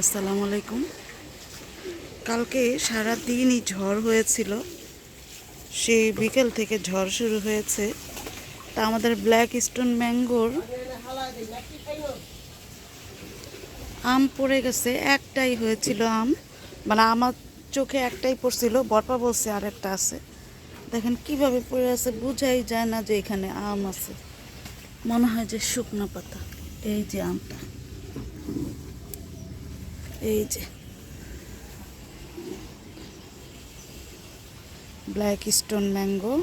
আসসালামু আলাইকুম। কালকে সারা দিনই ঝড় হয়েছিল। সেই বিকেল থেকে ঝড় শুরু হয়েছে। তা আমাদের ব্ল্যাক স্টোন ম্যাঙ্গোর আম পড়ে গেছে, একটাই হয়েছিল আম। মানে আমার চোখে একটাই পড়ছিল, বরপা বলছে আর একটা আছে। দেখেন কীভাবে পড়ে আছে, বোঝাই যায় না যে এখানে আম আছে। মনে হয় যে শুকনো পাতা, এই যে আমটা। এই যে। ব্ল্যাক স্টোন ম্যাঙ্গো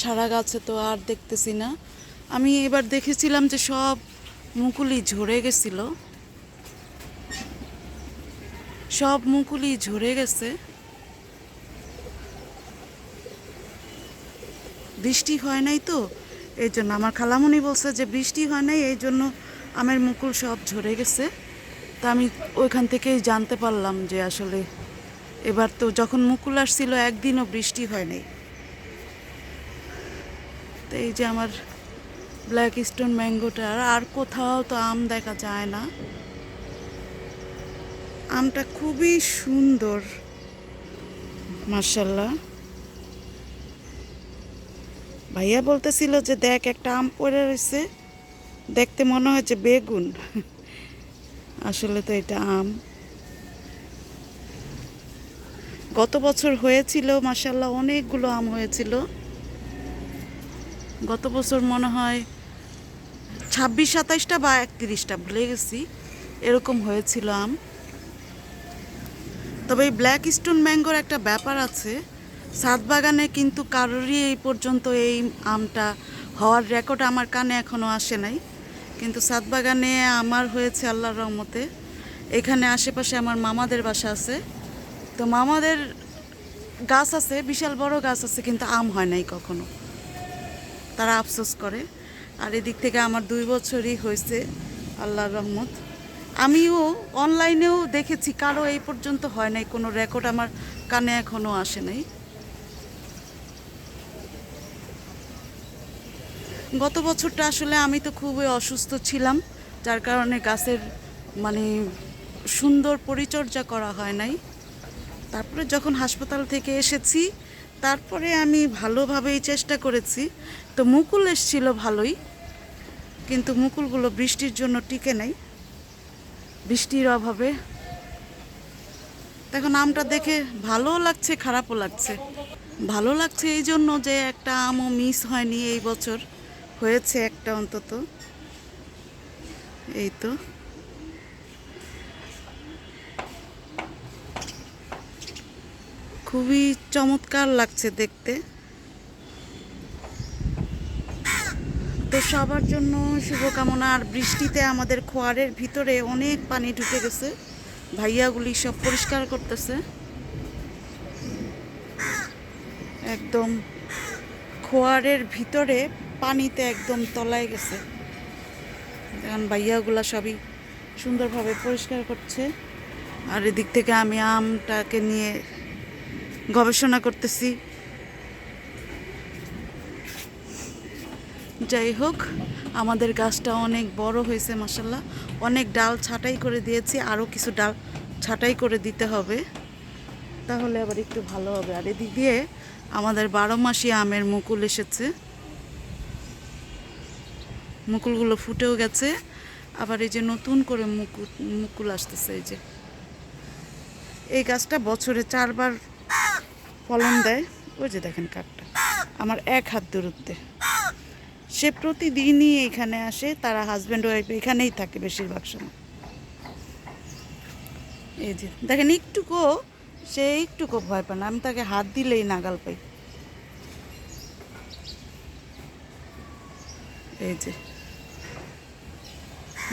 সারা গাছে তো আর দেখতেছি না। আমি এবার দেখেছিলাম যে সব মুকুলি ঝরে গেছিল। সব মুকুলি ঝরে গেছে। বৃষ্টি হয় নাই তো, এই জন্য আমার খালামণি বলছে যে বৃষ্টি হয় নাই, এই জন্য আমের মুকুল সব ঝরে গেছে। তা আমি ওইখান থেকেই জানতে পারলাম যে আসলে এবার তো যখন মুকুল আসছিল, একদিনও বৃষ্টি হয় নাই তো এই যে আমার ব্ল্যাক স্টোন ম্যাঙ্গোটার আর কোথাও তো আম দেখা যায় না। আমটা খুবই সুন্দর মার্শাল্লাহ ভাইয়া বলতেছিল যে দেখ একটা আম পড়ে রয়েছে, দেখতে মনে হয় যে বেগুন। আসলে তো এটা আম। গত বছর হয়েছিল মাসাল্লাহ অনেকগুলো আম হয়েছিল। গত বছর মনে হয় ছাব্বিশ, সাতাইশটা বা একত্রিশটা, ভুলে গেছি। এরকম হয়েছিল আম। তবে এই ব্ল্যাক স্টোন ম্যাঙ্গোর একটা ব্যাপার আছে। সাত বাগানে কিন্তু কারোরই এই পর্যন্ত এই আমটা হওয়ার রেকর্ড আমার কানে এখনও আসে নাই। কিন্তু সাত বাগানে আমার হয়েছে আল্লাহর রহমতে। এখানে আশেপাশে আমার মামাদের বাসা আছে। তো মামাদের গাছ আছে, বিশাল বড় গাছ আছে, কিন্তু আম হয় নাই কখনো। তারা আফসোস করে। আর এদিক থেকে আমার দুই বছরই হয়েছে আল্লাহর রহমত। আমিও অনলাইনেও দেখেছি, কারও এই পর্যন্ত হয় নাই। কোনো রেকর্ড আমার কানে এখনও আসে নাই। গত বছরটা আসলে আমি তো খুবই অসুস্থ ছিলাম, যার কারণে গাছের মানে সুন্দর পরিচর্যা করা হয় নাই। তারপরে যখন হাসপাতাল থেকে এসেছি, তারপরে আমি ভালোভাবেই চেষ্টা করেছি। তো মুকুল এসছিল ভালোই, কিন্তু মুকুলগুলো বৃষ্টির জন্য টিকে নাই। বৃষ্টির অভাবে। এখন আমটা দেখে ভালোও লাগছে, খারাপও লাগছে। ভালো লাগছে এই জন্য যে একটা আমও মিস হয়নি এই বছর। হয়েছে একটা অন্তত। এই তো। খুবই চমৎকার লাগছে দেখতে। তো সবার জন্য শুভকামনা, আর বৃষ্টিতে আমাদের খোয়ারের ভিতরে অনেক পানি ঢুকে গেছে। ভাইয়াগুলি সব পরিষ্কার করতেছে। একদম খোয়ারের ভিতরে পানিতে একদম তলায় গেছে। এখন ভাইয়াগুলা সবই সুন্দরভাবে পরিষ্কার করছে। আর এদিক থেকে আমি আমটাকে নিয়ে গবেষণা করতেছি। যাই হোক, আমাদের গাছটা অনেক বড় হয়েছে মাসাল্লাহ অনেক ডাল ছাঁটাই করে দিয়েছি, আরও কিছু ডাল ছাঁটাই করে দিতে হবে। তাহলে আবার একটু ভালো হবে। আর এদিক দিয়ে আমাদের বারো মাসি আমের মুকুল এসেছে। মুকুলগুলো ফুটেও গেছে। আবার এই যে নতুন করে মুকুল মুকুল আসতেছে এই যে। এই গাছটা বছরে চারবার ফলন দেয়। ওই যে দেখেন কাঠটা। আমার এক হাত দূরত্বে। সে প্রতিদিনই এখানে আসে, তারা হাজব্যান্ড ওয়াইফ এখানেই থাকে বেশিরভাগ সময়। এই যে, দেখেন একটুকু, সে একটুকু ভয় পায় না। আমি তাকে হাত দিলেই নাগাল পাই। এই যে।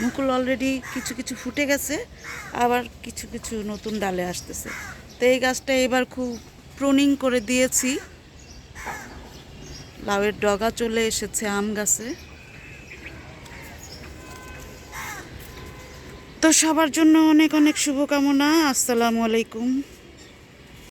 মুকুল অলরেডি কিছু কিছু ফুটে গেছে, আবার কিছু কিছু নতুন ডালে আসতেছে। তো এই গাছটা এবার খুব প্রুনিং করে দিয়েছি। লাউয়ের ডগা চলে এসেছে আম গাছে। তো সবার জন্য অনেক অনেক শুভকামনা, আসসালামু আলাইকুম।